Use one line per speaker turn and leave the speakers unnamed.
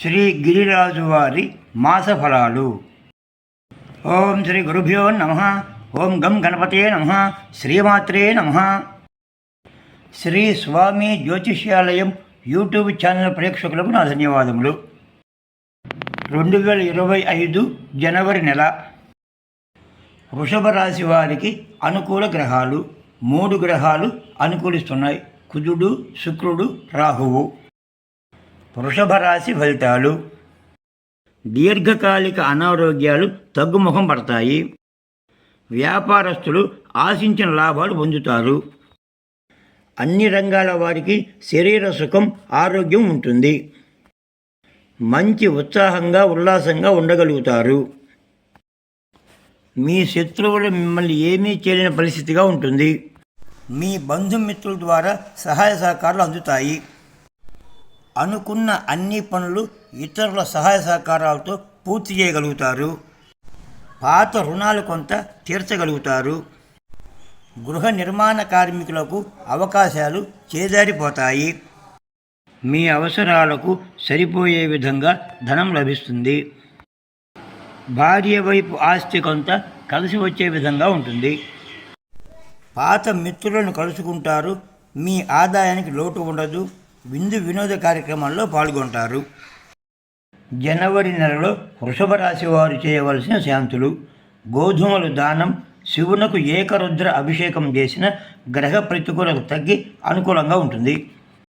శ్రీ గిరిరాజు వారి మాసఫలాలు. ఓం శ్రీ గురుభ్యో నమ. ఓం గం గణపతే నమ. శ్రీమాత్రే నమ. శ్రీ స్వామి జ్యోతిష్యాలయం యూట్యూబ్ ఛానల్ ప్రేక్షకులకు నా ధన్యవాదములు. రెండు వేల ఇరవై ఐదు జనవరి నెల వృషభ రాశి వారికి అనుకూల గ్రహాలు. మూడు గ్రహాలు అనుకూలిస్తున్నాయి. కుజుడు శుక్రుడు రాహువు. వృషభ రాశి ఫలితాలు దీర్ఘకాలిక అనారోగ్యాలు తగ్గుముఖం పడతాయి. వ్యాపారస్తులు ఆశించిన లాభాలు పొందుతారు. అన్ని రంగాల వారికి శరీర సుఖం ఆరోగ్యం ఉంటుంది. మంచి ఉత్సాహంగా ఉల్లాసంగా ఉండగలుగుతారు. మీ శత్రువులు మిమ్మల్ని ఏమీ చేయలేని పరిస్థితిగా ఉంటుంది. మీ బంధుమిత్రుల ద్వారా సహాయ సహకారాలు అందుతాయి. అనుకున్న అన్ని పనులు ఇతరుల సహాయ సహకారాలతో పూర్తి చేయగలుగుతారు. పాత రుణాలు కొంత తీర్చగలుగుతారు. గృహ నిర్మాణ కార్మికులకు అవకాశాలు చేజారిపోతాయి. మీ అవసరాలకు సరిపోయే విధంగా ధనం లభిస్తుంది. భార్య వైపు ఆస్తి కొంత కలిసి వచ్చే విధంగా ఉంటుంది. పాత మిత్రులను కలుసుకుంటారు. మీ ఆదాయానికి లోటు ఉండదు. విందు వినోద కార్యక్రమాల్లో పాల్గొంటారు. జనవరి నెలలో వృషభ రాశి వారు చేయవలసిన శాంతులు గోధుమలు దానం శివునకు ఏకరుద్ర అభిషేకం చేసిన గ్రహ ప్రతికూలత తగ్గి అనుకూలంగా ఉంటుంది.